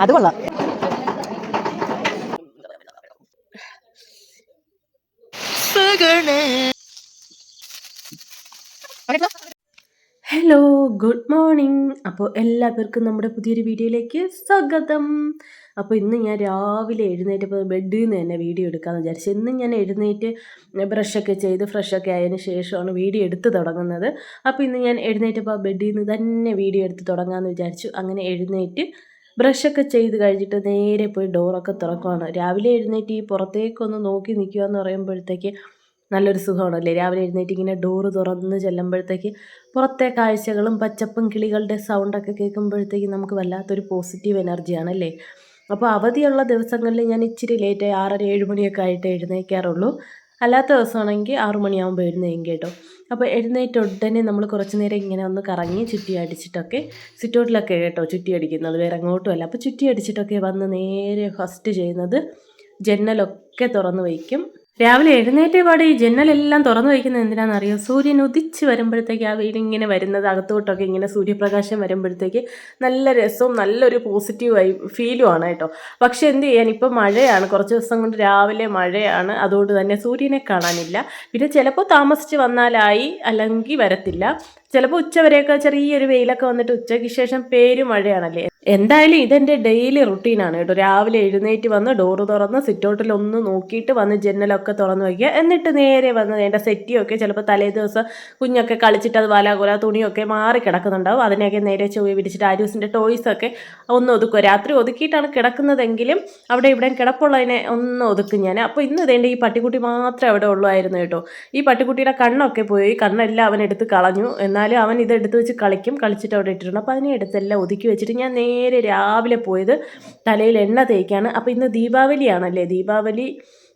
അത് കൊള്ളാം. Hello good morning അപ്പോൾ എല്ലാവർക്കും നമ്മുടെ പുതിയൊരു വീഡിയോയിലേക്ക് സ്വാഗതം. അപ്പോൾ ഇന്ന് ഞാൻ രാവിലെ എഴുന്നേറ്റപ്പോൾ ബെഡിൽ നിന്ന് തന്നെ വീഡിയോ എടുക്കാമെന്ന് വിചാരിച്ചു. ഇന്ന് ഞാൻ എഴുന്നേറ്റ് ബ്രഷൊക്കെ ചെയ്ത് ഫ്രഷൊക്കെ ആയതിന് ശേഷമാണ് വീഡിയോ എടുത്ത് തുടങ്ങുന്നത്. അപ്പോൾ ഇന്ന് ഞാൻ എഴുന്നേറ്റപ്പോൾ ബെഡിൽ നിന്ന് തന്നെ വീഡിയോ എടുത്ത് തുടങ്ങാമെന്ന് വിചാരിച്ചു. അങ്ങനെ എഴുന്നേറ്റ് ബ്രഷൊക്കെ ചെയ്ത് കഴിഞ്ഞിട്ട് നേരെ പോയി ഡോറൊക്കെ തുറക്കുവാണ്. രാവിലെ എഴുന്നേറ്റ് ഈ പുറത്തേക്കൊന്ന് നോക്കി നിൽക്കുക എന്ന് പറയുമ്പോഴത്തേക്ക് നല്ലൊരു സുഖമാണല്ലേ? രാവിലെ എഴുന്നേറ്റ് ഇങ്ങനെ ഡോറ് തുറന്ന് ചെല്ലുമ്പോഴത്തേക്ക് പുറത്തെ കാഴ്ചകളും പച്ചപ്പും കിളികളുടെ സൗണ്ടൊക്കെ കേൾക്കുമ്പോഴത്തേക്ക് നമുക്ക് വല്ലാത്തൊരു പോസിറ്റീവ് എനർജിയാണ് അല്ലേ അപ്പോൾ അവധിയുള്ള ദിവസങ്ങളിൽ ഞാൻ ഇച്ചിരി ലേറ്റായി ആറര ഏഴ് മണിയൊക്കെ ആയിട്ട് എഴുന്നേക്കാറുള്ളൂ. അല്ലാത്ത ദിവസമാണെങ്കിൽ ആറു മണിയാകുമ്പോൾ എഴുന്നേക്കും കേട്ടോ. അപ്പോൾ എഴുന്നേറ്റ് ഉടനെ നമ്മൾ കുറച്ച് നേരം ഇങ്ങനെ ഒന്ന് കറങ്ങി ചുറ്റി അടിച്ചിട്ടൊക്കെ സിറ്റൗട്ടിലൊക്കെ കേട്ടോ ചുറ്റി അടിക്കുന്നത്. വേറെ അങ്ങോട്ടുമല്ല അപ്പോൾ ചുറ്റി അടിച്ചിട്ടൊക്കെ വന്ന് നേരെ ഫസ്റ്റ് ചെയ്യുന്നത് ജനലൊക്കെ തുറന്ന് വയ്ക്കും. രാവിലെ എഴുന്നേറ്റ പാട് ഈ ജനലെല്ലാം തുറന്നു വയ്ക്കുന്നത് എന്തിനാണെന്നറിയോ? സൂര്യൻ ഉദിച്ച് വരുമ്പോഴത്തേക്ക് ആ വീടിങ്ങനെ വരുന്നത് അകത്തോട്ടൊക്കെ ഇങ്ങനെ സൂര്യപ്രകാശം വരുമ്പോഴത്തേക്ക് നല്ല രസവും നല്ലൊരു പോസിറ്റീവായി ഫീലും ആണ് കേട്ടോ. പക്ഷെ എന്ത് ചെയ്യാൻ? ഇപ്പം മഴയാണ്. കുറച്ച് ദിവസം കൊണ്ട് രാവിലെ മഴയാണ്. അതുകൊണ്ട് തന്നെ സൂര്യനെ കാണാനില്ല. പിന്നെ ചിലപ്പോൾ താമസിച്ച് വന്നാലായി അല്ലെങ്കിൽ വരത്തില്ല. ചിലപ്പോൾ ഉച്ചവരെയൊക്കെ ചെറിയൊരു വെയിലൊക്കെ വന്നിട്ട് ഉച്ചയ്ക്ക് ശേഷം പേര് മഴയാണല്ലേ? എന്തായാലും ഇതെന്റെ ഡെയിലി റുട്ടീനാണ് കേട്ടോ. രാവിലെ എഴുന്നേറ്റ് വന്ന് ഡോറ് തുറന്ന് സിറ്റൗട്ടിൽ ഒന്ന് നോക്കിയിട്ട് വന്ന് ജനലൊക്കെ തുറന്ന് വയ്ക്കുക. എന്നിട്ട് നേരെ വന്ന് എന്റെ സെറ്റിയൊക്കെ ചിലപ്പോൾ തലേ ദിവസം കുഞ്ഞൊക്കെ കളിച്ചിട്ട് അത് വലാകുല തുണിയൊക്കെ മാറി കിടക്കുന്നുണ്ടാവും. അതിനെയൊക്കെ നേരെ ചൊവ്വ പിടിച്ചിട്ട് ആരൂസിന്റെ ടോയ്സൊക്കെ ഒന്ന് ഒതുക്കുക. രാത്രി ഒതുക്കിയിട്ടാണ് കിടക്കുന്നതെങ്കിലും അവിടെ ഇവിടെ കിടപ്പുള്ളതിനെ ഒന്ന് ഒതുക്കും ഞാൻ. അപ്പോൾ ഇന്ന് ഇതേണ്ട ഈ പട്ടിക്കുട്ടി മാത്രമേ അവിടെ ഉള്ളുമായിരുന്നു കേട്ടോ. ഈ പട്ടിക്കുട്ടിയുടെ കണ്ണൊക്കെ പോയി. കണ്ണെല്ലാം അവൻ എടുത്ത് കളഞ്ഞു. എന്നാലും അവൻ ഇതെടുത്ത് വെച്ച് കളിക്കും. കളിച്ചിട്ട് അവിടെ ഇട്ടിട്ടുണ്ട്. അപ്പോൾ അതിനെ എടുത്തെല്ലാം ഒതുക്കി വെച്ചിട്ട് ഞാൻ നേരെ രാവിലെ പോയത് തലയിൽ എണ്ണ തേക്കാണ്. അപ്പോൾ ഇന്ന് ദീപാവലിയാണല്ലേ? ദീപാവലി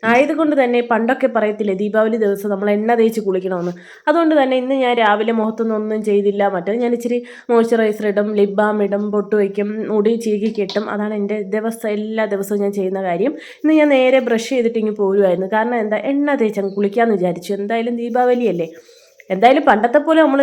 ആയതുകൊണ്ട് തന്നെ പണ്ടൊക്കെ പറയത്തില്ലേ ദീപാവലി ദിവസം നമ്മൾ എണ്ണ തേച്ച് കുളിക്കണമെന്ന്. അതുകൊണ്ട് തന്നെ ഇന്ന് ഞാൻ രാവിലെ മുഖത്തൊന്നും ചെയ്തില്ല. മറ്റേ ഞാൻ ഇച്ചിരി മോയ്സ്ചറൈസർ ഇടും ലിപ് ബാം ഇടും പൊട്ട് വയ്ക്കും മുടി ചീകി കെട്ടും. അതാണ് എന്റെ ദിവസം എല്ലാ ദിവസവും ഞാൻ ചെയ്യുന്ന കാര്യം. ഇന്ന് ഞാൻ നേരെ ബ്രഷ് ചെയ്തിട്ട് ഇങ്ങ് പോരുമായിരുന്നു കാരണം എന്താ? എണ്ണ തേച്ചങ്ങ് കുളിക്കാമെന്ന് വിചാരിച്ചു. എന്തായാലും ദീപാവലിയല്ലേ? എന്തായാലും പണ്ടത്തെ പോലെ നമ്മൾ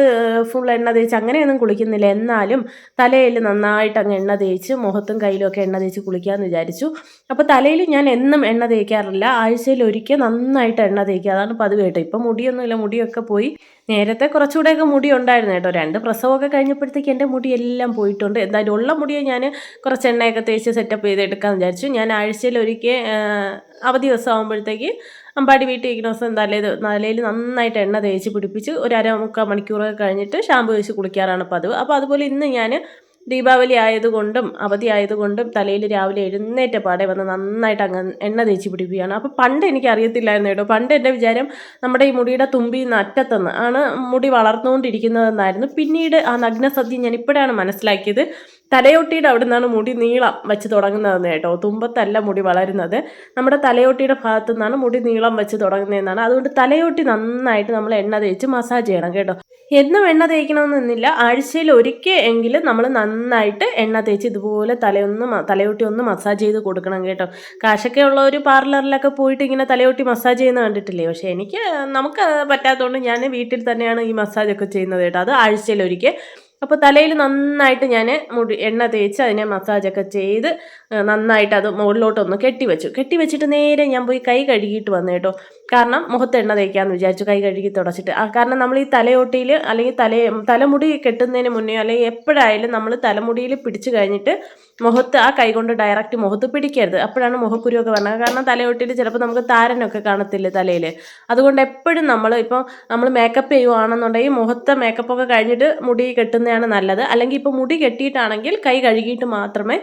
ഫുൾ എണ്ണ തേച്ച് അങ്ങനെയൊന്നും കുളിക്കുന്നില്ല. എന്നാലും തലയിൽ നന്നായിട്ട് അങ്ങ് എണ്ണ തേച്ച് മുഖത്തും കയ്യിലും ഒക്കെ എണ്ണ തേച്ച് കുളിക്കാമെന്ന് വിചാരിച്ചു. അപ്പോൾ തലയിൽ ഞാൻ എന്നും എണ്ണ തേക്കാറില്ല. ആഴ്ചയിൽ ഒരിക്കൽ നന്നായിട്ട് എണ്ണ തേക്കുക. അതാണ് പതിവ് കേട്ടോ. ഇപ്പം മുടിയൊന്നുമില്ല. മുടിയൊക്കെ പോയി നേരത്തെ കുറച്ചുകൂടെയൊക്കെ മുടി ഉണ്ടായിരുന്നു കേട്ടോ. രണ്ട് പ്രസവമൊക്കെ കഴിഞ്ഞപ്പോഴത്തേക്ക് എന്റെ മുടി എല്ലാം പോയിട്ടുണ്ട്. എന്തായാലും ഉള്ള മുടിയെ ഞാൻ കുറച്ച് എണ്ണയൊക്കെ തേച്ച് സെറ്റപ്പ് ചെയ്ത് വിചാരിച്ചു. ഞാൻ ആഴ്ചയിൽ ഒരിക്കൽ അവധി ദിവസം ആകുമ്പോഴത്തേക്ക് അമ്പാടി വീട്ടിൽ ഇരിക്കുന്ന ദിവസം തലയിൽ തലയിൽ നന്നായിട്ട് എണ്ണ തേച്ച് പിടിപ്പിച്ച് ഒരു അര മുക്കാൽ മണിക്കൂറൊക്കെ കഴിഞ്ഞിട്ട് ഷാമ്പു തേച്ച് കുളിക്കാറാണ് പതിവ്. അപ്പോൾ അതുപോലെ ഇന്ന് ഞാൻ ദീപാവലി ആയതുകൊണ്ടും അവധി ആയതുകൊണ്ടും തലയിൽ രാവിലെ എഴുന്നേറ്റ പാടെ വന്ന് നന്നായിട്ട് അങ്ങ് എണ്ണ തേച്ച് പിടിപ്പിക്കുകയാണ്. അപ്പോൾ പണ്ട് എനിക്ക് അറിയത്തില്ലായിരുന്നു കേട്ടോ. പണ്ട് എന്റെ വിചാരം നമ്മുടെ ഈ മുടിയുടെ തുമ്പി അറ്റത്തുനിന്ന് ആണ് മുടി വളർന്നുകൊണ്ടിരിക്കുന്നതെന്നായിരുന്നു. പിന്നീട് ആ നഗ്നസദ്യ ഞാൻ ഇപ്പോഴാണ് മനസ്സിലാക്കിയത്. തലയൊട്ടിയുടെ അവിടെ നിന്നാണ് മുടി നീളം വെച്ച് തുടങ്ങുന്നതെന്ന് കേട്ടോ. തുമ്പത്തല്ല മുടി വളരുന്നത്. നമ്മുടെ തലയൊട്ടിയുടെ ഭാഗത്തു നിന്നാണ് മുടി നീളം വെച്ച് തുടങ്ങുന്നതെന്നാണ്. അതുകൊണ്ട് തലയോട്ടി നന്നായിട്ട് നമ്മൾ എണ്ണ തേച്ച് മസാജ് ചെയ്യണം കേട്ടോ. എന്നും എണ്ണ തേക്കണമെന്നില്ല. ആഴ്ചയിൽ ഒരിക്കൽ എങ്കിലും നമ്മൾ നന്നായിട്ട് എണ്ണ തേച്ച് ഇതുപോലെ തലയൊന്ന് തലയോട്ടി ഒന്ന് മസാജ് ചെയ്ത് കൊടുക്കണം കേട്ടോ. കാശൊക്കെ ഉള്ള ഒരു പാർലറിലൊക്കെ പോയിട്ട് ഇങ്ങനെ തലയോട്ടി മസാജ് ചെയ്യുന്ന കണ്ടിട്ടില്ലേ? പക്ഷേ എനിക്ക് നമുക്ക് പറ്റാത്തതുകൊണ്ട് ഞാൻ വീട്ടിൽ തന്നെയാണ് ഈ മസാജൊക്കെ ചെയ്യുന്നത് കേട്ടോ. അത് ആഴ്ചയിൽ ഒരിക്കൽ. അപ്പോൾ തലയിൽ നന്നായിട്ട് ഞാൻ മുടി എണ്ണ തേച്ച് അതിനെ മസാജൊക്കെ ചെയ്ത് നന്നായിട്ട് അത് മുകളിലോട്ടൊന്ന് കെട്ടിവെച്ചു. കെട്ടിവെച്ചിട്ട് നേരെ ഞാൻ പോയി കൈ കഴുകിയിട്ട് വന്നു കേട്ടോ. കാരണം മുഖത്ത് എണ്ണ തേക്കാന്ന് വിചാരിച്ചു കൈ കഴുകി തുടച്ചിട്ട്. കാരണം നമ്മൾ ഈ തലയോട്ടിയിൽ അല്ലെങ്കിൽ തല തലമുടി കെട്ടുന്നതിന് മുന്നേ അല്ലെങ്കിൽ എപ്പോഴായാലും നമ്മൾ തലമുടിയിൽ പിടിച്ചു കഴിഞ്ഞിട്ട് മുഖത്ത് ആ കൈ കൊണ്ട് ഡയറക്റ്റ് മുഖത്ത് പിടിക്കരുത്. അപ്പോഴാണ് മുഖക്കുരുവൊക്കെ വരണത്. കാരണം തലയോട്ടിയിൽ ചിലപ്പോൾ നമുക്ക് താരനൊക്കെ കാണത്തില്ല തലയിൽ അതുകൊണ്ട് എപ്പോഴും നമ്മൾ ഇപ്പോൾ നമ്മൾ മേക്കപ്പ് ചെയ്യുവാണെന്നുണ്ടെങ്കിൽ മുഖത്തെ മേക്കപ്പൊക്കെ കഴിഞ്ഞിട്ട് മുടി കെട്ടുന്നതാണ് നല്ലത്. അല്ലെങ്കിൽ ഇപ്പോൾ മുടി കെട്ടിയിട്ടാണെങ്കിൽ കൈ കഴുകിയിട്ട് മാത്രമേ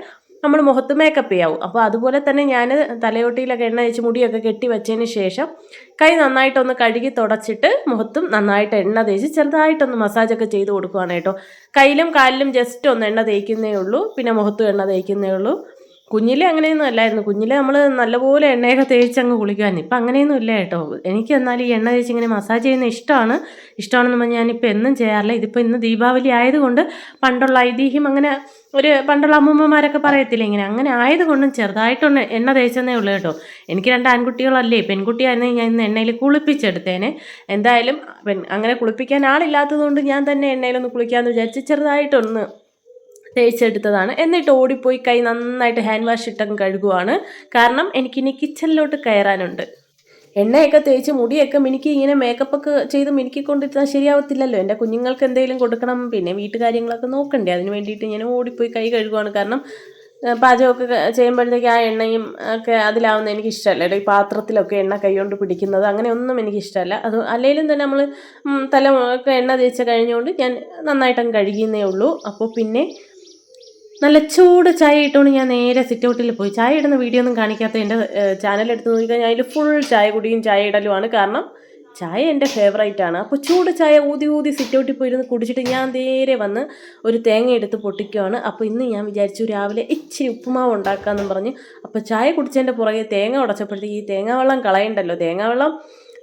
നമ്മൾ മുഖത്ത് മേക്കപ്പ് ചെയ്യാവൂ. അപ്പോൾ അതുപോലെ തന്നെ ഞാൻ തലയോട്ടിയിലൊക്കെ എണ്ണ തേച്ച് മുടിയൊക്കെ കെട്ടി വെച്ചതിന് ശേഷം കൈ നന്നായിട്ടൊന്ന് കഴുകി തുടച്ചിട്ട് മുഖത്തും നന്നായിട്ട് എണ്ണ തേച്ച് ചെറുതായിട്ടൊന്ന് മസാജൊക്കെ ചെയ്ത് കൊടുക്കുവാണ് കേട്ടോ. കയ്യിലും കാലിലും ജസ്റ്റ് ഒന്ന് എണ്ണ തേക്കുന്നേ ഉള്ളൂ. പിന്നെ മുഖത്തും എണ്ണ തേക്കുന്നേ ഉള്ളൂ. കുഞ്ഞിലെ അങ്ങനെയൊന്നും അല്ലായിരുന്നു. കുഞ്ഞിലെ നമ്മൾ നല്ലപോലെ എണ്ണയൊക്കെ തേച്ച് അങ്ങ് കുളിക്കുമായിരുന്നു. ഇപ്പം അങ്ങനെയൊന്നും ഇല്ല കേട്ടോ. എനിക്ക് എന്നാലും ഈ എണ്ണ തേച്ച് ഇങ്ങനെ മസാജ് ചെയ്യുന്ന ഇഷ്ടമാണ്. ഇഷ്ടമാണെന്ന് പറഞ്ഞാൽ ഞാനിപ്പോൾ എന്നും ചെയ്യാറില്ല. ഇതിപ്പോൾ ഇന്ന് ദീപാവലി ആയതുകൊണ്ട് പണ്ടുള്ള ഐതിഹ്യം അങ്ങനെ ഒരു പണ്ടുള്ള അമ്മൂമ്മമാരൊക്കെ പറയത്തില്ലേ ഇങ്ങനെ. അങ്ങനെ ആയതുകൊണ്ടും ചെറുതായിട്ടൊന്ന് എണ്ണ തേച്ചെന്നേ ഉള്ളൂ കേട്ടോ. എനിക്ക് രണ്ട് ആൺകുട്ടികളല്ലേ. പെൺകുട്ടിയായിരുന്നെങ്കിൽ ഞാൻ ഇന്ന് എണ്ണയിൽ കുളിപ്പിച്ചെടുത്തേനെ. എന്തായാലും അങ്ങനെ കുളിപ്പിക്കാൻ ആളില്ലാത്തതുകൊണ്ട് ഞാൻ തന്നെ എണ്ണയിലൊന്ന് കുളിക്കാമെന്ന് വിചാരിച്ച് ചെറുതായിട്ടൊന്ന് തേച്ചെടുത്തതാണ്. എന്നിട്ട് ഓടിപ്പോയി കൈ നന്നായിട്ട് ഹാൻഡ് വാഷ് ഇട്ടങ്ങ് കഴുകുവാണ്. കാരണം എനിക്കിനി കിച്ചണിലോട്ട് കയറാനുണ്ട്. എണ്ണയൊക്കെ തേച്ച് മുടിയൊക്കെ മിനുക്കി ഇങ്ങനെ മേക്കപ്പ് ഒക്കെ ചെയ്ത് മിനുക്കിക്കൊണ്ടിരുന്നാൽ ശരിയാവത്തില്ലല്ലോ. എന്റെ കുഞ്ഞുങ്ങൾക്ക് എന്തെങ്കിലും കൊടുക്കണം പിന്നെ വീട്ടുകാര്യങ്ങളൊക്കെ നോക്കണ്ടേ. അതിന് വേണ്ടിയിട്ട് ഞാൻ ഓടിപ്പോയി കൈ കഴുകുവാണ്. കാരണം പാചകമൊക്കെ ചെയ്യുമ്പോഴത്തേക്ക് ആ എണ്ണയും ഒക്കെ അതിലാവുന്ന എനിക്ക് ഇഷ്ടമല്ല ഈ പാത്രത്തിലൊക്കെ എണ്ണ കൈകൊണ്ട് പിടിക്കുന്നത് അങ്ങനെ ഒന്നും എനിക്ക് ഇഷ്ടമല്ല അത് അല്ലെങ്കിലും തന്നെ നമ്മൾ തല എണ്ണ തേച്ച് കഴിഞ്ഞുകൊണ്ട് ഞാൻ നന്നായിട്ടങ്ങ് കഴുകിയെന്നേ ഉള്ളൂ. അപ്പോൾ പിന്നെ നല്ല ചൂട് ചായ ഇട്ടുകൊണ്ട് ഞാൻ നേരെ സിറ്റ് ഔട്ടിൽ പോയി. ചായ ഇടുന്ന വീഡിയോ ഒന്നും കാണിക്കാത്ത എന്റെ ചാനൽ എടുത്ത് നോക്കിക്കഴിഞ്ഞാൽ അതിൽ ഫുൾ ചായ കുടിയും ചായ ഇടലുമാണ്. കാരണം ചായ എന്റെ ആണ്. അപ്പോൾ ചൂട് ചായ ഊതി ഊതി സിറ്റ് ഔട്ടിൽ പോയിരുന്ന് കുടിച്ചിട്ട് ഞാൻ നേരെ വന്ന് ഒരു തേങ്ങ എടുത്ത് പൊട്ടിക്കുകയാണ് അപ്പോൾ ഇന്ന് ഞാൻ വിചാരിച്ചു രാവിലെ ഇച്ചിരി ഉപ്പുമാവ് ഉണ്ടാക്കാമെന്നും പറഞ്ഞ് അപ്പോൾ ചായ കുടിച്ചതിന്റെ പുറകെ തേങ്ങ ഉടച്ചപ്പോഴത്തേക്ക് ഈ തേങ്ങ വെള്ളം കളയണ്ടല്ലോ. തേങ്ങ വെള്ളം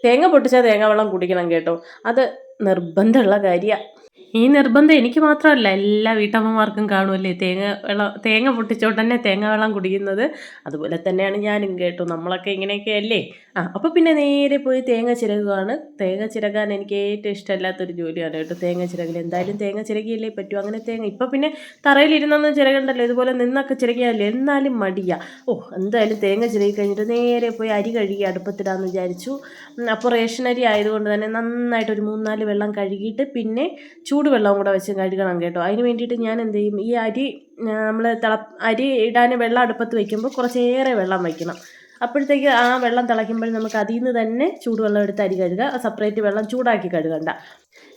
തേങ്ങ പൊട്ടിച്ചാൽ തേങ്ങ വെള്ളം കുടിക്കണം കേട്ടോ. അത് നിർബന്ധമുള്ള കാര്യമാണ് ഈ നിർബന്ധം എനിക്ക് മാത്രമല്ല എല്ലാ വീട്ടമ്മമാർക്കും കാണുമല്ലേ തേങ്ങ വെള്ളം തേങ്ങ പൊട്ടിച്ചോട്ടന്നെ തേങ്ങ വെള്ളം കുടിക്കുന്നത്. അതുപോലെ തന്നെയാണ് ഞാനും കേട്ടോ. നമ്മളൊക്കെ ഇങ്ങനെയൊക്കെ അല്ലേ ആ അപ്പോൾ പിന്നെ നേരെ പോയി തേങ്ങ ചിരകുകയാണ് തേങ്ങ ചിരകാൻ എനിക്ക് ഏറ്റവും ഇഷ്ടമല്ലാത്തൊരു ജോലിയാണ് കേട്ടോ. തേങ്ങ ചിരകിൽ എന്തായാലും തേങ്ങ ചിരകിയല്ലേ പറ്റൂ? അങ്ങനെ തേങ്ങ. ഇപ്പം പിന്നെ തറയിലിരുന്നൊന്നും ചിരകണ്ടല്ലോ. ഇതുപോലെ നിന്നൊക്കെ ചിരകിയാലേ എന്നാലും മടിയാ. ഓ എന്തായാലും തേങ്ങ ചിരകി കഴിഞ്ഞിട്ട് നേരെ പോയി അരി കഴുകി അടുപ്പത്തിടാമെന്ന് വിചാരിച്ചു. അപ്പോൾ റേഷൻ അരി ആയതുകൊണ്ട് തന്നെ നന്നായിട്ട് ഒരു മൂന്നാൽ വെള്ളം കഴുകിയിട്ട് പിന്നെ ചൂടുവെള്ളവും കൂടെ വെച്ച് കഴുകണം കേട്ടോ. അതിന് വേണ്ടിയിട്ട് ഞാൻ എന്ത് ചെയ്യും? ഈ അരി നമ്മൾ തിള അരി ഇടാൻ വെള്ളം അടുപ്പത്ത് വയ്ക്കുമ്പോൾ കുറച്ചേറെ വെള്ളം വയ്ക്കണം. അപ്പോഴത്തേക്ക് ആ വെള്ളം തിളയ്ക്കുമ്പോൾ നമുക്ക് അതിൽ നിന്ന് തന്നെ ചൂടുവെള്ളം എടുത്ത് അരി കഴുകുക. സെപ്പറേറ്റ് വെള്ളം ചൂടാക്കി കഴുകണ്ട.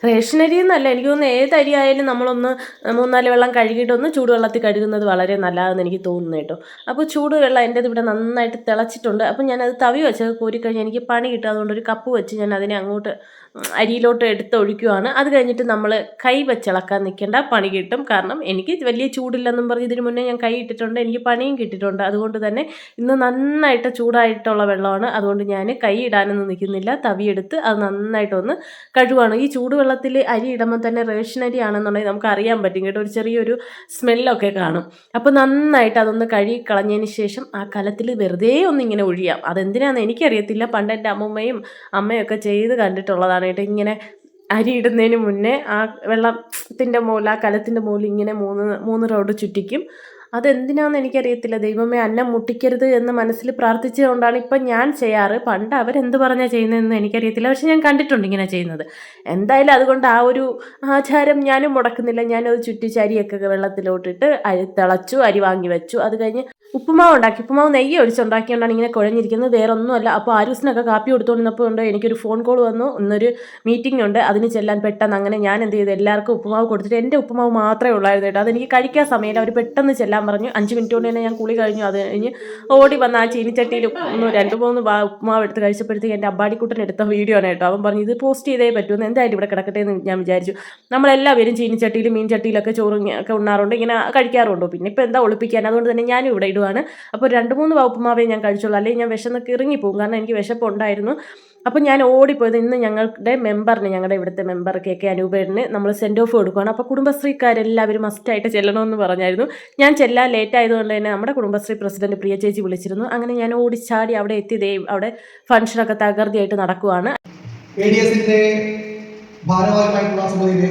റേഷൻ അരി എന്നല്ല എനിക്ക് തോന്നുന്നു ഏത് അരി ആയാലും നമ്മളൊന്ന് മൂന്നാൽ വെള്ളം കഴുകിയിട്ടൊന്ന് ചൂടുവെള്ളത്തിൽ കഴുകുന്നത് വളരെ നല്ലതെന്ന് എനിക്ക് തോന്നുന്നു കേട്ടോ. അപ്പോൾ ചൂടുവെള്ളം എന്റെ ഇവിടെ നന്നായിട്ട് തിളച്ചിട്ടുണ്ട്. അപ്പോൾ ഞാനത് തവി വെച്ച് കോരിക്കഴിഞ്ഞ് എനിക്ക് പണി കിട്ടും. അതുകൊണ്ട് ഒരു കപ്പ് വെച്ച് ഞാൻ അതിനെ അങ്ങോട്ട് അരിയിലോട്ട് എടുത്ത് ഒഴിക്കുവാണ്. അത് കഴിഞ്ഞിട്ട് നമ്മൾ കൈ വെച്ചിളക്കാൻ നിൽക്കേണ്ട പണി കിട്ടും. കാരണം എനിക്ക് വലിയ ചൂടില്ലെന്നും പറഞ്ഞ് ഇതിന് മുന്നേ ഞാൻ കൈ ഇട്ടിട്ടുണ്ട്. എനിക്ക് പണിയും കിട്ടിയിട്ടുണ്ട്. അതുകൊണ്ട് തന്നെ ഇന്ന് നന്നായിട്ട് ചൂടായിട്ടുള്ള വെള്ളമാണ്. അതുകൊണ്ട് ഞാൻ കൈ ഇടാനൊന്നും നിൽക്കുന്നില്ല. തവിയെടുത്ത് അത് നന്നായിട്ടൊന്ന് കഴുകുവാണ്. ഈ ചൂടുവെള്ളത്തിൽ അരി ഇടുമ്പോൾ തന്നെ റേഷൻ അരി ആണെന്നുണ്ടെങ്കിൽ നമുക്ക് അറിയാൻ പറ്റും കേട്ടോ. ഒരു ചെറിയൊരു സ്മെല്ലൊക്കെ കാണും. അപ്പോൾ നന്നായിട്ട് അതൊന്ന് കഴുകി കളഞ്ഞതിന് ശേഷം ആ കലത്തിൽ വെറുതെ ഒന്ന് ഇങ്ങനെ ഒഴിയാം. അതെന്തിനാണെന്ന് എനിക്കറിയത്തില്ല. പണ്ട് എന്റെ അമ്മമ്മയും അമ്മയൊക്കെ ചെയ്ത് കണ്ടിട്ടുള്ളതാണ് കേട്ടോ. ഇങ്ങനെ അരി ഇടുന്നതിന് മുന്നേ ആ വെള്ളത്തിന്റെ മുകളിൽ ആ കലത്തിന്റെ മുകളിൽ ഇങ്ങനെ മൂന്ന് മൂന്ന് റൗണ്ട് ചുറ്റിക്കും. അതെന്തിനാണെന്ന് എനിക്കറിയത്തില്ല. ദൈവമേ അന്നം മുട്ടിക്കരുത് എന്ന് മനസ്സിൽ പ്രാർത്ഥിച്ചതുകൊണ്ടാണ് ഇപ്പം ഞാൻ ചെയ്യാറ്. പണ്ട് അവരെന്ത് പറഞ്ഞാൽ ചെയ്യുന്നതെന്ന് എനിക്കറിയത്തില്ല. പക്ഷെ ഞാൻ കണ്ടിട്ടുണ്ട് ഇങ്ങനെ ചെയ്യുന്നത്. എന്തായാലും അതുകൊണ്ട് ആ ഒരു ആചാരം ഞാനും മുടക്കുന്നില്ല. ഞാനത് ചുറ്റിച്ചരിയൊക്കെ വെള്ളത്തിലോട്ടിട്ട് അരി തിളച്ചു അരി വാങ്ങി വെച്ചു. അത് കഴിഞ്ഞ് ഉപ്പുമാവ് ഉണ്ടാക്കി. ഉപ്പുമാവ് നെയ്യ് ഒഴിച്ചുണ്ടാക്കിയോണ്ടാണ് ഇങ്ങനെ കുഴഞ്ഞിരിക്കുന്നത്. വേറെ ഒന്നുമല്ല അപ്പോൾ ആരൂസിനൊക്കെ കാപ്പി കൊടുത്തുകൊണ്ടിരുന്നപ്പോൾ ഉണ്ട് എനിക്കൊരു ഫോൺ കോൾ വന്നു. ഇന്നൊരു മീറ്റിംഗ് ഉണ്ട്. അതിന് ചെല്ലാൻ പെട്ടെന്ന് അങ്ങനെ ഞാൻ എന്ത് ചെയ്തു? എല്ലാവർക്കും ഉപ്പുമാവ് കൊടുത്തിട്ട് എന്റെ ഉപ്പുമാവ് മാത്രമേ ഉള്ളായിരുന്നു കേട്ടോ. അതെനിക്ക് കഴിക്കാൻ സമയമില്ല. അവർ പെട്ടെന്ന് ചെല്ലാൻ പറഞ്ഞു. അഞ്ച് മിനിറ്റ് കൊണ്ട് തന്നെ ഞാൻ കുളി കഴിഞ്ഞു. അത് കഴിഞ്ഞ് ഓടി വന്ന ആ ചീനിച്ചട്ടിയിൽ ഒന്ന് രണ്ട് മൂന്ന് വാ ഉപ്പുമാവ് എടുത്ത് കഴിച്ചപ്പോഴത്തേക്ക് എന്റെ അബ്ബാടിക്കുട്ടൻ എടുത്ത വീഡിയോ ആണ് കേട്ടോ. അവൻ പറഞ്ഞു ഇത് പോസ്റ്റ് ചെയ്തേ പറ്റുമെന്ന് എന്തായാലും ഇവിടെ കിടക്കട്ടെ എന്ന് ഞാൻ വിചാരിച്ചു. നമ്മളെല്ലാവരും ചീനിച്ചട്ടിയിലും മീൻചട്ടിയിലൊക്കെ ചട്ടിയിലൊക്കെ ചോറ് ഒക്കെ ഉണ്ണാറുണ്ട് ഇങ്ങനെ കഴിക്കാറുണ്ടോ. പിന്നെ ഇപ്പോൾ എന്താ ഒളിപ്പിക്കാൻ? അതുകൊണ്ട് തന്നെ ഞാനും ഇവിടെ ഇടുവാണ്. അപ്പോൾ രണ്ട് മൂന്ന് ഉപ്പുമാവേ ഞാൻ കഴിച്ചുള്ളൂ അല്ലെങ്കിൽ ഞാൻ വിശന്നൊക്കെ ഇറങ്ങിപ്പോകും കാരണം എനിക്ക് വിശപ്പുണ്ടായിരുന്നു അപ്പോൾ ഞാൻ ഓടിപ്പോയത് ഇന്ന് ഞങ്ങളുടെ മെമ്പറിന് ഞങ്ങളുടെ ഇവിടുത്തെ മെമ്പർ കെ കെ അനൂപേടിന് നമ്മൾ സെൻഡ് ഓഫ് കൊടുക്കുകയാണ് അപ്പോൾ കുടുംബശ്രീക്കാരെല്ലാവരും മസ്റ്റായിട്ട് ചെല്ലണമെന്ന് പറഞ്ഞായിരുന്നു. ഞാൻ ചെല്ലാൻ ലേറ്റ് ആയതുകൊണ്ട് തന്നെ നമ്മുടെ കുടുംബശ്രീ പ്രസിഡന്റ് പ്രിയ ചേച്ചി വിളിച്ചിരുന്നു. അങ്ങനെ ഞാൻ ഓടിച്ചാടി അവിടെ എത്തി ദേ അവിടെ ഫംഗ്ഷനൊക്കെ തകർതിയായിട്ട് നടക്കുവാണ്. ഭാരവാഹികളായിട്ടുള്ള ശ്രീമതി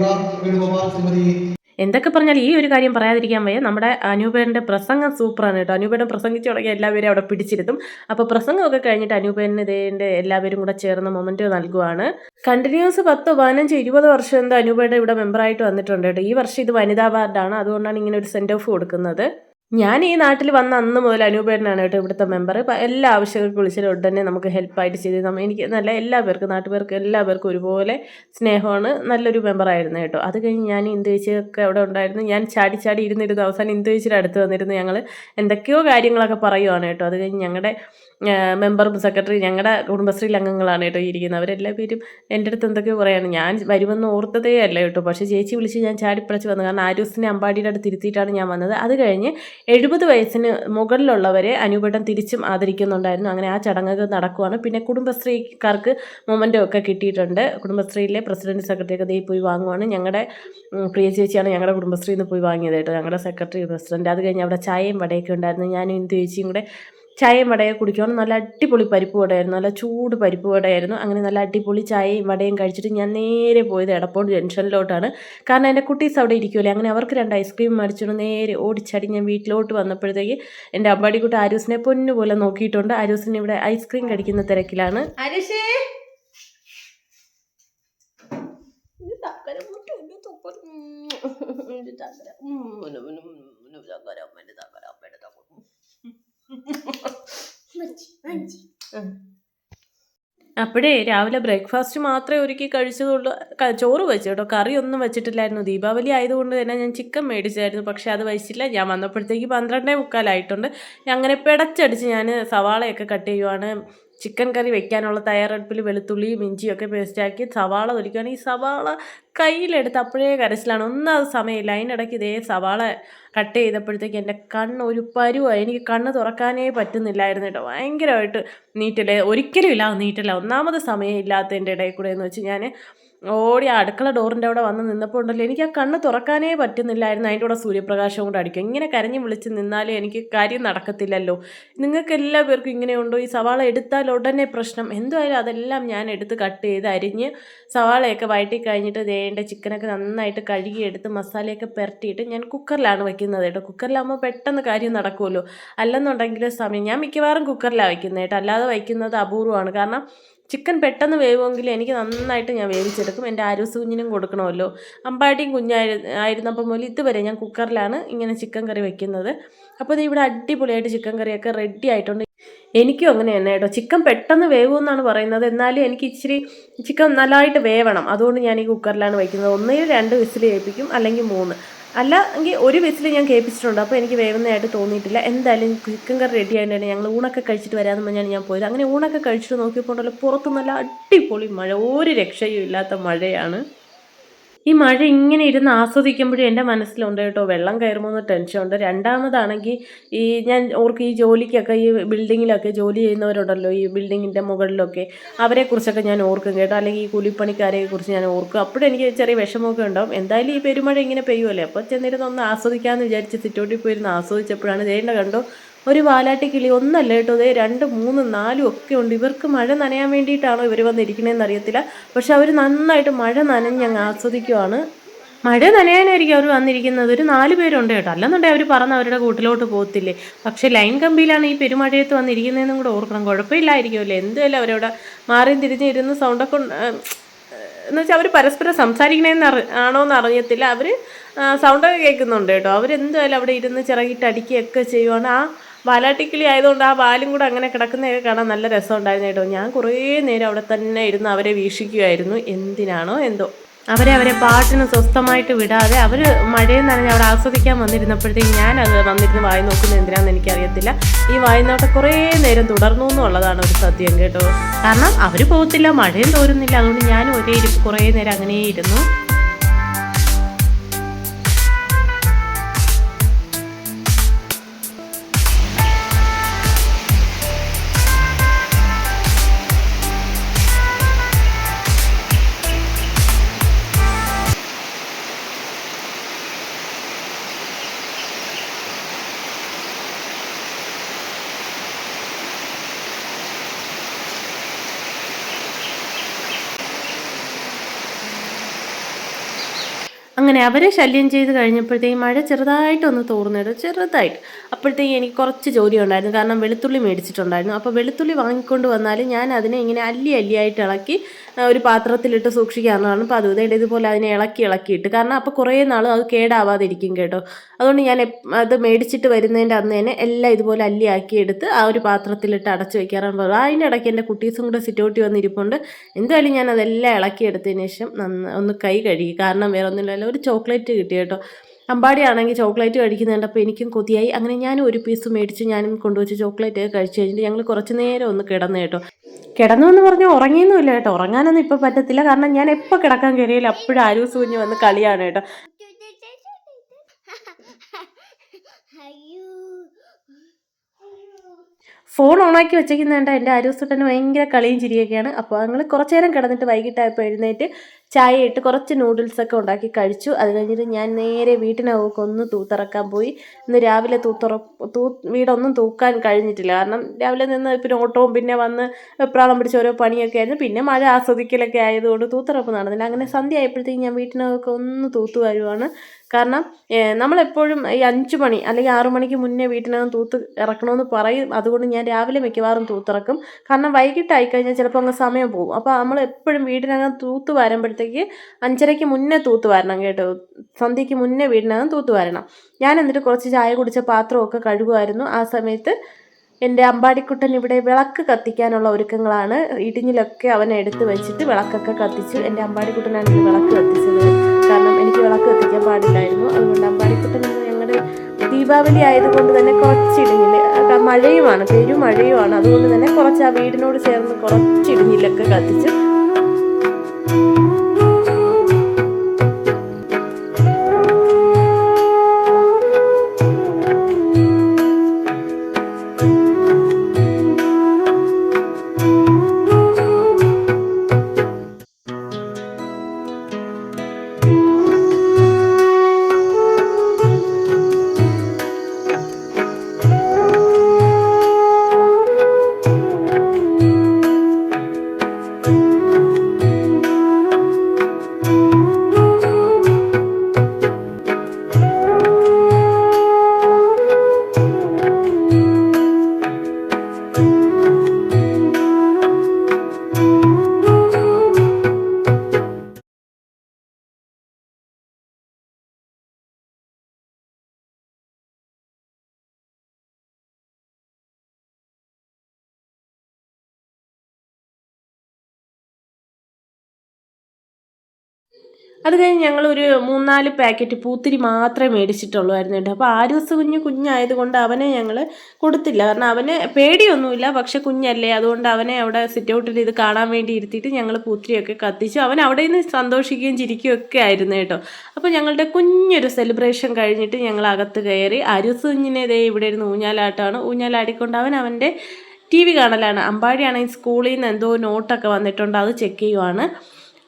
ശ്രീമതി എന്തൊക്കെ പറഞ്ഞാൽ ഈ ഒരു കാര്യം പറയാതിരിക്കാൻ വയ്യ. നമ്മുടെ അനൂപേന്റെ പ്രസംഗം സൂപ്പറാണ് കേട്ടോ. അനൂപേടൻ പ്രസംഗിച്ചു തുടങ്ങിയ എല്ലാവരും അവിടെ പിടിച്ചിരുത്തും. അപ്പോൾ പ്രസംഗമൊക്കെ കഴിഞ്ഞിട്ട് അനൂപേന് ഇതേന്റെ എല്ലാവരും കൂടെ ചേർന്ന മൊമെന്റ് നൽകുവാണ്. കണ്ടിന്യൂസ് പത്ത് പതിനഞ്ച് ഇരുപത് വർഷം എന്താ അനൂപയുടെ ഇവിടെ മെമ്പറായിട്ട് വന്നിട്ടുണ്ട് കേട്ടോ. ഈ വർഷം ഇത് വനിതാ വാർഡാണ് അതുകൊണ്ടാണ് ഇങ്ങനെ ഒരു സെൻഡ് ഓഫ് കൊടുക്കുന്നത്. ഞാൻ ഈ നാട്ടിൽ വന്ന അന്ന് മുതൽ അനൂപേടനാണ് കേട്ടോ ഇവിടുത്തെ മെമ്പർ എല്ലാ ആവശ്യങ്ങൾക്ക് വിളിച്ചാലും ഉടനെ നമുക്ക് ഹെൽപ്പായിട്ട് ചെയ്ത് എനിക്ക് നല്ല എല്ലാ പേർക്കും നാട്ടുപേർക്ക് എല്ലാ പേർക്കും ഒരുപോലെ സ്നേഹമാണ്. നല്ലൊരു മെമ്പറായിരുന്നു കേട്ടോ. അത് കഴിഞ്ഞ് ഞാൻ ഇന്ത്യച്ചൊക്കെ അവിടെ ഉണ്ടായിരുന്നു. ഞാൻ ചാടി ചാടി ഇരുന്നിരുന്നു. അവസാനം ഇന്ത്യച്ചിയുടെ അടുത്ത് വന്നിരുന്നു. ഞങ്ങൾ എന്തൊക്കെയോ കാര്യങ്ങളൊക്കെ പറയുവാണ് കേട്ടോ. അത് കഴിഞ്ഞ് ഞങ്ങളുടെ മെമ്പറും സെക്രട്ടറി ഞങ്ങളുടെ കുടുംബശ്രീ അംഗങ്ങളാണ് കേട്ടോ ഇരിക്കുന്നത്. അവരെല്ലാ പേരും എന്റെ അടുത്ത് എന്തൊക്കെയോ പറയാണ്. ഞാൻ വരുമെന്ന് ഓർത്തതേ അല്ല കേട്ടോ. പക്ഷേ ചേച്ചി വിളിച്ച് ഞാൻ ചാടിപ്പിളച്ച് വന്നു. കാരണം ആരൂസിനെ അമ്പാടിയുടെ അടുത്ത് ഇരുത്തിയിട്ടാണ് ഞാൻ വന്നത്. അത് കഴിഞ്ഞ് എഴുപത് വയസ്സിന് മുകളിലുള്ളവരെ അനുപടം തിരിച്ചും ആദരിക്കുന്നുണ്ടായിരുന്നു. അങ്ങനെ ആ ചടങ്ങുകൾ നടക്കുവാണ്. പിന്നെ കുടുംബശ്രീക്കാർക്ക് മൊമെന്റോ ഒക്കെ കിട്ടിയിട്ടുണ്ട്. കുടുംബശ്രീയിലെ പ്രസിഡന്റ് സെക്രട്ടറി ഒക്കെ ദേ പോയി വാങ്ങുവാണ്. ഞങ്ങളുടെ പ്രിയ ചേച്ചിയാണ് ഞങ്ങളുടെ കുടുംബശ്രീയിൽ നിന്ന് പോയി വാങ്ങിയത് കേട്ടോ ഞങ്ങളുടെ സെക്രട്ടറി പ്രസിഡന്റ്. അത് കഴിഞ്ഞ് അവിടെ ചായയും വടയൊക്കെ ഉണ്ടായിരുന്നു. ഞാനും ഇന്ദു ചേച്ചിയും കൂടെ ചായയും വടയൊക്കെ കുടിക്കുകയാണ് നല്ല അടിപൊളി പരിപ്പ് വടയായിരുന്നു നല്ല ചൂട് പരിപ്പ് വടയായിരുന്നു അങ്ങനെ നല്ല അടിപൊളി ചായയും വടയും കഴിച്ചിട്ട് ഞാൻ നേരെ പോയത് എടപ്പോണ്ട് ജംഗ്ഷനിലോട്ടാണ് കാരണം എന്റെ കുട്ടീസ് അവിടെ ഇരിക്കുമല്ലേ അങ്ങനെ അവർക്ക് രണ്ട് ഐസ്ക്രീം മേടിച്ചിട്ട് നേരെ ഓടിച്ചാടി ഞാൻ വീട്ടിലോട്ട് വന്നപ്പോഴത്തേക്ക് എന്റെ അമ്പാടിക്കുട്ടി ആരൂസിനെ പൊന്നുപോലെ നോക്കിയിട്ടുണ്ട് ആരൂസിന് ഇവിടെ ഐസ്ക്രീം കഴിക്കുന്ന തിരക്കിലാണ് ആരൂഷേ അപ്പോഴേ രാവിലെ ബ്രേക്ക്ഫാസ്റ്റ് മാത്രമേ ഒരുക്കി കഴിച്ചതുള്ളൂ. ചോറ് വെച്ചു കേട്ടോ. ഒന്നും വെച്ചിട്ടില്ലായിരുന്നു. ദീപാവലി ആയതുകൊണ്ട് തന്നെ ഞാൻ ചിക്കൻ മേടിച്ചായിരുന്നു. പക്ഷെ അത് വെച്ചില്ല. ഞാൻ വന്നപ്പോഴത്തേക്ക് പന്ത്രണ്ടേ മുക്കാലായിട്ടുണ്ട്. അങ്ങനെ പിടച്ചടിച്ച് ഞാൻ സവാളയൊക്കെ കട്ട് ചെയ്യുവാണ്. ചിക്കൻ കറി വെക്കാനുള്ള തയ്യാറെടുപ്പിൽ വെളുത്തുള്ളിയും ഇഞ്ചിയൊക്കെ പേസ്റ്റാക്കി സവാള തൊലിക്കുകയാണ്. ഈ സവാള കയ്യിലെടുത്ത് അപ്പോഴേ കരച്ചിലാണ്. ഒന്നും അത് സമയമില്ല. അതിനിടയ്ക്ക് ഇതേ സവാള കട്ട് ചെയ്തപ്പോഴത്തേക്ക് എന്റെ കണ്ണ് ഒരു പരുവായി. എനിക്ക് കണ്ണ് തുറക്കാനേ പറ്റുന്നില്ലായിരുന്നു കേട്ടോ. ഭയങ്കരമായിട്ട് നീറ്റൽ. ഒരിക്കലും ഇല്ല. നീറ്റല്ല. ഒന്നാമത് സമയം ഇല്ലാത്തതിന്റെ ഇടയിൽ കൂടെ എന്ന് വെച്ച് ഞാൻ ഓടി അടുക്കള ഡോറിന്റെ അവിടെ വന്ന് നിന്നപ്പോൾ ഉണ്ടല്ലോ എനിക്ക് ആ കണ്ണ് തുറക്കാനേ പറ്റുന്നില്ലായിരുന്നു. അതിന്റെ കൂടെ സൂര്യപ്രകാശം കൊണ്ട് അടിക്കും. ഇങ്ങനെ കരഞ്ഞു വിളിച്ച് നിന്നാലേ എനിക്ക് കാര്യം നടക്കത്തില്ലല്ലോ. നിങ്ങൾക്ക് എല്ലാ പേർക്കും ഇങ്ങനെയുണ്ടോ ഈ സവാള എടുത്താൽ ഉടനെ പ്രശ്നം. എന്തുമായാലും അതെല്ലാം ഞാൻ എടുത്ത് കട്ട് ചെയ്ത് അരിഞ്ഞ് സവാളയൊക്കെ വഴറ്റി കഴിഞ്ഞിട്ട് ദേണ്ട ചിക്കനൊക്കെ നന്നായിട്ട് കഴുകിയെടുത്ത് മസാലയൊക്കെ പുരട്ടിയിട്ട് ഞാൻ കുക്കറിലാണ് വയ്ക്കുന്നത് കേട്ടോ. കുക്കറിലാകുമ്പോൾ പെട്ടെന്ന് കാര്യം നടക്കുമല്ലോ. അല്ലെന്നുണ്ടെങ്കിൽ സമയം ഞാൻ മിക്കവാറും കുക്കറിലാണ് വയ്ക്കുന്നത് കേട്ടോ. അല്ലാതെ വയ്ക്കുന്നത് അപൂർവമാണ്. കാരണം ചിക്കൻ പെട്ടെന്ന് വേവുമെങ്കിൽ എനിക്ക് നന്നായിട്ട് ഞാൻ വേവിച്ചെടുക്കും. എന്റെ ആരോസ് കുഞ്ഞിനും കൊടുക്കണമല്ലോ. അമ്പാടിയും കുഞ്ഞായി ആയിരുന്നപ്പം മുതൽ ഇതുവരെ ഞാൻ കുക്കറിലാണ് ഇങ്ങനെ ചിക്കൻ കറി വെക്കുന്നത്. അപ്പോൾ ഇവിടെ അടിപൊളിയായിട്ട് ചിക്കൻ കറിയൊക്കെ റെഡി ആയിട്ടുണ്ട്. എനിക്കും അങ്ങനെ തന്നെ കേട്ടോ. ചിക്കൻ പെട്ടെന്ന് വേവുമെന്നാണ് പറയുന്നത്. എന്നാലും എനിക്ക് ഇച്ചിരി ചിക്കൻ നല്ലതായിട്ട് വേവണം. അതുകൊണ്ട് ഞാൻ ഈ കുക്കറിലാണ് വയ്ക്കുന്നത് ഒന്നിൽ രണ്ട് വിസിൽ ഏൽപ്പിക്കും അല്ലെങ്കിൽ മൂന്ന്. അല്ല എങ്കിൽ ഒരു വിസിൽ ഞാൻ കേൾപ്പിച്ചിട്ടുണ്ട്. അപ്പോൾ എനിക്ക് വേവുന്നതായിട്ട് തോന്നിയിട്ടില്ല. എന്തായാലും ചിക്കൻ കറി റെഡി ആയിട്ടാണ് ഞങ്ങൾ ഊണൊക്കെ കഴിച്ചിട്ട് വരാമെന്ന് പറഞ്ഞാണ് ഞാൻ പോയത്. അങ്ങനെ ഊണൊക്കെ കഴിച്ചിട്ട് നോക്കിയപ്പോൾ പുറത്ത് നല്ല അടിപൊളി മഴ. ഒരു രക്ഷയും ഇല്ലാത്ത മഴയാണ്. ഈ മഴ ഇങ്ങനെ ഇരുന്ന് ആസ്വദിക്കുമ്പോഴും എന്റെ മനസ്സിലുണ്ട് കേട്ടോ വെള്ളം കയറുമോ എന്ന് ടെൻഷനുണ്ട്. രണ്ടാമതാണെങ്കിൽ ഈ ഞാൻ ഓർക്ക് ഈ ജോലിക്കൊക്കെ ഈ ബിൽഡിങ്ങിലൊക്കെ ജോലി ചെയ്യുന്നവരുണ്ടല്ലോ ഈ ബിൽഡിങ്ങിന്റെ മുകളിലൊക്കെ അവരെക്കുറിച്ചൊക്കെ ഞാൻ ഓർക്കും കേട്ടോ. അല്ലെങ്കിൽ ഈ കൂലിപ്പണിക്കാരെ കുറിച്ച് ഞാൻ ഓർക്കും. അപ്പോഴും എനിക്ക് ചെറിയ വിഷമമൊക്കെ ഉണ്ടാവും. എന്തായാലും ഈ പെരുമഴ ഇങ്ങനെ പെയ്യുമല്ലേ? അപ്പോൾ ചെന്നിരുന്ന് ഒന്ന് ആസ്വദിക്കാമെന്ന് വിചാരിച്ച് സിറ്റോട്ടിൽ പോയിരുന്ന് ആസ്വദിച്ചപ്പോഴാണ് ചെയ്യേണ്ടത് കണ്ടോ ഒരു വാലാട്ടി കിളി ഒന്നല്ല കേട്ടോ. ദേ രണ്ട് മൂന്ന് നാലും ഒക്കെ ഉണ്ട്. ഇവർക്ക് മഴ നനയാൻ വേണ്ടിയിട്ടാണോ ഇവർ വന്നിരിക്കണേന്ന് അറിയത്തില്ല. പക്ഷെ അവർ നന്നായിട്ട് മഴ നനഞ്ഞ് അങ്ങ് ആസ്വദിക്കുവാണ്. മഴ നനയാനായിരിക്കും അവർ വന്നിരിക്കുന്നത്. ഒരു നാല് പേരുണ്ട് കേട്ടോ. അല്ലെന്നുണ്ടെങ്കിൽ അവർ പറഞ്ഞ് അവരുടെ കൂട്ടിലോട്ട് പോകത്തില്ലേ. പക്ഷെ ലൈൻ കമ്പിയിലാണ് ഈ പെരുമഴയത്ത് വന്നിരിക്കുന്നതെന്നും കൂടെ ഓർക്കണം. കുഴപ്പമില്ലായിരിക്കുമല്ലേ? എന്തുമല്ല അവരവിടെ മാറി തിരിഞ്ഞിരുന്ന് സൗണ്ടൊക്കെ എന്ന് വെച്ചാൽ അവർ പരസ്പരം സംസാരിക്കണേന്ന് അറി ആണോ എന്ന് അറിയത്തില്ല അവർ സൗണ്ടൊക്കെ കേൾക്കുന്നുണ്ട് കേട്ടോ. അവരെന്തായാലും അവിടെ ഇരുന്ന് ചിറകിട്ട് അടിക്കുകയൊക്കെ ചെയ്യുവാണ്. ആ വാലാട്ടിക്കിളി ആയതുകൊണ്ട് ആ വാലും കൂടെ അങ്ങനെ കിടക്കുന്നതൊക്കെ കാണാൻ നല്ല രസമുണ്ടായിരുന്നു കേട്ടോ. ഞാൻ കുറേ നേരം അവിടെ തന്നെ ഇരുന്ന് അവരെ വീക്ഷിക്കുമായിരുന്നു എന്തിനാണോ എന്തോ. അവരെ അവരെ പാട്ടിന് സ്വസ്ഥമായിട്ട് വിടാതെ അവർ മഴയിൽ നനഞ്ഞ് അവിടെ ആസ്വദിക്കാൻ വന്നിരുന്നപ്പോഴത്തേക്ക് ഞാൻ അത് വന്നിരുന്ന് വായി നോക്കുന്നത് എന്തിനാണെന്ന് എനിക്കറിയത്തില്ല. ഈ വായിനോട്ടെ കുറേ നേരം തുടർന്നു എന്നുള്ളതാണ് ഒരു സത്യം കേട്ടോ. കാരണം അവർ പോകത്തില്ല മഴയും തോരുന്നില്ല. അതുകൊണ്ട് ഞാൻ ഒരേ ഇരിപ്പ് കുറേ നേരം അങ്ങനെ ഇരുന്നു അങ്ങനെ അവരെ ശല്യം ചെയ്ത് കഴിഞ്ഞപ്പോഴത്തേക്കും മഴ ചെറുതായിട്ടൊന്ന് തോർന്നിട്ട് ചെറുതായിട്ട്. അപ്പോഴത്തേക്കും എനിക്ക് കുറച്ച് ജോലി ഉണ്ടായിരുന്നു. കാരണം വെളുത്തുള്ളി മേടിച്ചിട്ടുണ്ടായിരുന്നു. അപ്പോൾ വെളുത്തുള്ളി വാങ്ങിക്കൊണ്ട് വന്നാൽ ഞാൻ അതിനെ ഇങ്ങനെ അല്ലി അല്ലിയായിട്ട് ഇളക്കി ഒരു പാത്രത്തിലിട്ട് സൂക്ഷിക്കാറുള്ളതാണ് അപ്പോൾ അതുകൊണ്ട് ഇതുപോലെ അതിനെ ഇളക്കി ഇളക്കിയിട്ട്. കാരണം അപ്പോൾ കുറേ നാൾ അത് കേടാവാതിരിക്കും കേട്ടോ. അതുകൊണ്ട് ഞാൻ അത് മേടിച്ചിട്ട് വരുന്നതിന്റെ അന്ന് തന്നെ എല്ലാം ഇതുപോലെ അല്ലിയാക്കി എടുത്ത് ആ ഒരു പാത്രത്തിലിട്ട് അടച്ചു വയ്ക്കാറാണ് പതിവ് അതിന്റെ ഇടയ്ക്ക് എന്റെ കുട്ടീസും കൂടെ സിറ്റൗട്ടി വന്നിരിപ്പുണ്ട്. എന്തായാലും ഞാൻ അതെല്ലാം ഇളക്കി എടുത്തതിന് ശേഷം നന്ന ഒന്ന് കൈ കഴുകി. കാരണം വേറെ ഒന്നുമില്ലല്ലോ ഒരു ചോക്ലേറ്റ് കിട്ടി കേട്ടോ. അമ്പാടിയാണെങ്കിൽ ചോക്ലേറ്റ് കഴിക്കുന്നത് കണ്ടപ്പോൾ എനിക്കും കൊതിയായി. അങ്ങനെ ഞാനും ഒരു പീസ് മേടിച്ച് ഞാനും കൊണ്ടുവച്ച് ചോക്ലേറ്റ് കഴിച്ച് കഴിഞ്ഞിട്ട് ഞങ്ങൾ കുറച്ച് നേരം ഒന്ന് കിടന്നു കേട്ടോ. കിടന്നു എന്ന് പറഞ്ഞാൽ ഉറങ്ങിയൊന്നുമില്ല കേട്ടോ. ഉറങ്ങാനൊന്നും ഇപ്പോൾ പറ്റത്തില്ല. കാരണം ഞാൻ എപ്പോൾ കിടക്കാൻ കയറിയാലും അപ്പോഴും ആരൂസ് കുഞ്ഞ് വന്ന് കളിയാണ് കേട്ടോ. ഫോൺ ഓണാക്കി വെച്ചേക്കുന്നതുകൊണ്ട് എന്റെ ആരൂസുട്ടന് ഭയങ്കര കളിയും ചിരിയൊക്കെയാണ്. അപ്പോൾ ഞങ്ങൾ കുറച്ച് നേരം കിടന്നിട്ട് വൈകിട്ടായപ്പോൾ എഴുന്നേറ്റ് ചായ ഇട്ട് കുറച്ച് നൂഡിൽസൊക്കെ ഉണ്ടാക്കി കഴിച്ചു. അത് കഴിഞ്ഞിട്ട് ഞാൻ നേരെ വീട്ടിനകമൊക്കെ ഒന്ന് തൂത്തിറക്കാൻ പോയി. ഇന്ന് രാവിലെ തൂത്തുറ തൂ വീടൊന്നും തൂക്കാൻ കഴിഞ്ഞിട്ടില്ല. കാരണം രാവിലെ നിന്ന് പിന്നെ ഓട്ടവും പിന്നെ വന്ന് വെപ്രാളം പിടിച്ച ഓരോ പണിയൊക്കെ ആയിരുന്നു. പിന്നെ മഴ ആസ്വദിക്കലൊക്കെ ആയതുകൊണ്ട് തൂത്തിറപ്പ് നടന്നില്ല. അങ്ങനെ സന്ധ്യ ആയപ്പോഴത്തേക്ക് ഞാൻ വീട്ടിനകമൊക്കെ ഒന്ന് തൂത്തു വരുവാണ്. കാരണം നമ്മളെപ്പോഴും ഈ അഞ്ച് മണി അല്ലെങ്കിൽ ആറു മണിക്ക് മുന്നേ വീട്ടിനകം തൂത്ത് ഇറക്കണമെന്ന് പറയും. അതുകൊണ്ട് ഞാൻ രാവിലെ മിക്കവാറും തൂത്തിറക്കും. കാരണം വൈകിട്ടായി കഴിഞ്ഞാൽ ചിലപ്പോൾ അങ്ങ് സമയം പോകും. അപ്പോൾ നമ്മൾ എപ്പോഴും വീടിനകം തൂത്ത് വരുമ്പോഴത്തേക്ക് അഞ്ചരയ്ക്ക് മുന്നേ തൂത്ത് വരണം കേട്ടോ. സന്ധ്യയ്ക്ക് മുന്നേ വീടിനകം തൂത്ത് വരണം. ഞാൻ എന്നിട്ട് കുറച്ച് ചായ കുടിച്ച പാത്രമൊക്കെ കഴുകുമായിരുന്നു. ആ സമയത്ത് എന്റെ അമ്പാടിക്കുട്ടൻ ഇവിടെ വിളക്ക് കത്തിക്കാനുള്ള ഒരുക്കങ്ങളാണ്. ഇടിഞ്ഞിലൊക്കെ അവൻ എടുത്ത് വെച്ചിട്ട് വിളക്കൊക്കെ കത്തിച്ചു. എന്റെ അമ്പാടിക്കുട്ടനാണ് വിളക്ക് കത്തിച്ചത്. കാരണം എനിക്ക് വിളക്ക് കത്തിക്കാൻ പാടില്ലായിരുന്നു. അതുകൊണ്ട് അമ്പാടിക്കുട്ടൻ ഞങ്ങളുടെ ദീപാവലി ആയതുകൊണ്ട് തന്നെ കുറച്ച് ഇടിഞ്ഞിൽ ആ, മഴയുമാണ് പെരുമഴയുമാണ്. അതുകൊണ്ട് തന്നെ കുറച്ച് ആ വീടിനോട് ചേർന്ന് കുറച്ച് ഇടിഞ്ഞിലൊക്കെ കത്തിച്ചു. അത് കഴിഞ്ഞ് ഞങ്ങൾ ഒരു മൂന്നാൽ പാക്കറ്റ് പൂത്തിരി മാത്രമേ മേടിച്ചിട്ടുള്ളായിരുന്നു കേട്ടോ. അപ്പോൾ ആര്യസ് കുഞ്ഞ് കുഞ്ഞായതുകൊണ്ട് അവനെ ഞങ്ങൾ കൊടുത്തില്ല. കാരണം അവന് പേടിയൊന്നുമില്ല. പക്ഷെ കുഞ്ഞല്ലേ. അതുകൊണ്ട് അവനെ അവിടെ സിറ്റ് ഔട്ടിൽ ഇത് കാണാൻ വേണ്ടി ഇരുത്തിയിട്ട് ഞങ്ങൾ പൂത്തിരിയൊക്കെ കത്തിച്ചു. അവൻ അവിടെ നിന്ന് സന്തോഷിക്കുകയും ചിരിക്കുകയും ഒക്കെ ആയിരുന്നു കേട്ടോ. അപ്പോൾ ഞങ്ങളുടെ കുഞ്ഞൊരു സെലിബ്രേഷൻ കഴിഞ്ഞിട്ട് ഞങ്ങൾ അകത്ത് കയറി അരുസ് കുഞ്ഞിനെ ദേ ഇവിടെ ഇരുന്ന് ഊഞ്ഞാലാട്ടമാണ് ഊഞ്ഞാലാടിക്കൊണ്ട് അവൻ അവന്റെ ടി വി കാണലാണ്. അമ്പാടിയാണെങ്കിൽ സ്കൂളിൽ നിന്ന് എന്തോ നോട്ടൊക്കെ വന്നിട്ടുണ്ട്. അത് ചെക്ക് ചെയ്യുവാണ്.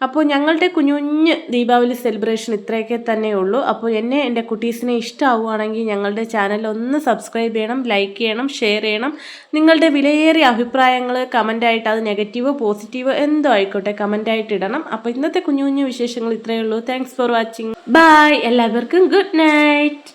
അപ്പോൾ ഞങ്ങളുടെ കുഞ്ഞു കുഞ്ഞ് ദീപാവലി സെലിബ്രേഷൻ ഇത്രയൊക്കെ തന്നെ ഉള്ളൂ. അപ്പോൾ എന്നെ എന്റെ കുട്ടീസിനെ ഇഷ്ടമാവുകയാണെങ്കിൽ ഞങ്ങളുടെ ചാനൽ ഒന്ന് സബ്സ്ക്രൈബ് ചെയ്യണം ലൈക്ക് ചെയ്യണം ഷെയർ ചെയ്യണം. നിങ്ങളുടെ വിലയേറിയ അഭിപ്രായങ്ങൾ കമന്റായിട്ട് അത് നെഗറ്റീവ് പോസിറ്റീവ് എന്തോ ആയിക്കോട്ടെ കമന്റായിട്ട് ഇടണം. അപ്പോൾ ഇന്നത്തെ കുഞ്ഞു കുഞ്ഞു വിശേഷങ്ങൾ ഇത്രയേ ഉള്ളൂ. താങ്ക്സ് ഫോർ വാച്ചിങ് ബൈ എല്ലാവർക്കും ഗുഡ് നൈറ്റ്